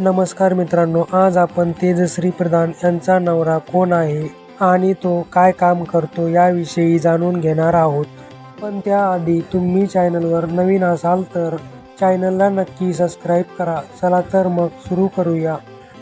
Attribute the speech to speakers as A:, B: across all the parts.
A: नमस्कार मित्रांनो आज आपण तेजश्री प्रधान यांचा नवरा कोण आहे आणि तो काय काम करतो याविषयी जाणून घेणार आहोत. पण त्याआधी तुम्ही चॅनलवर नवीन असाल तर चॅनलला नक्की सबस्क्राईब करा. चला तर मग सुरू करूया.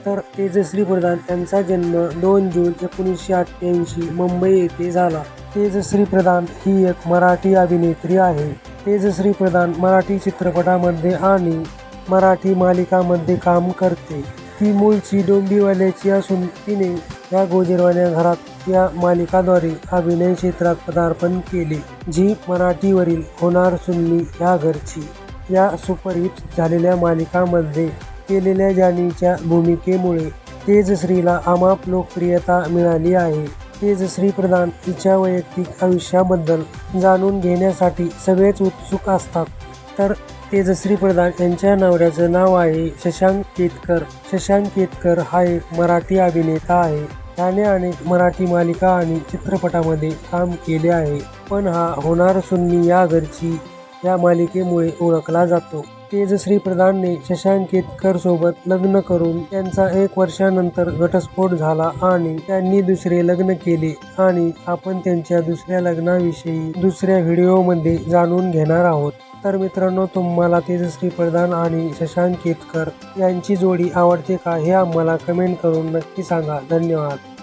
A: तर तेजश्री प्रधान यांचा जन्म दोन जून एकोणीसशे अठ्ठ्याऐंशी मुंबई येथे झाला. तेजश्री प्रधान ही एक मराठी अभिनेत्री आहे. तेजश्री प्रधान मराठी चित्रपटामध्ये आणि मराठी मालिकामध्ये काम करते. ती मूळची डोंबिवल्याची असून तिने या गोजीरवाण्या घरात या मालिकाद्वारे अभिनय क्षेत्रात पदार्पण केले जी मराठीवरील होणार सुन्नी या घरची. या सुपरहिट झालेल्या मालिकामध्ये केलेल्या जानीच्या भूमिकेमुळे तेजश्रीला अमाप लोकप्रियता मिळाली आहे. तेजश्री प्रधान हिच्या वैयक्तिक आयुष्याबद्दल जाणून घेण्यासाठी सगळेच उत्सुक असतात. तर तेजश्री प्रधान यांच्या नवऱ्याचं नाव आहे शशांक केतकर. शशांक केतकर हा एक मराठी अभिनेता आहे. त्याने अनेक मराठी मालिका आणि चित्रपटामध्ये काम केले आहे. पण हा होणार सुन्नी या घरची या मालिकेमुळे ओळखला जातो. तेजश्री प्रधानने शशांक केतकर सोबत लग्न करून त्यांचा एक वर्षानंतर घटस्फोट झाला आणि त्यांनी दुसरे लग्न केले आणि आपण त्यांच्या दुसऱ्या लग्नाविषयी दुसऱ्या व्हिडिओमध्ये जाणून घेणार आहोत. तर मित्रांनो तुम्हाला तेजश्री प्रधान आणि शशांक केतकर यांची जोडी आवडते का हे आम्हाला कमेंट करून नक्की सांगा. धन्यवाद.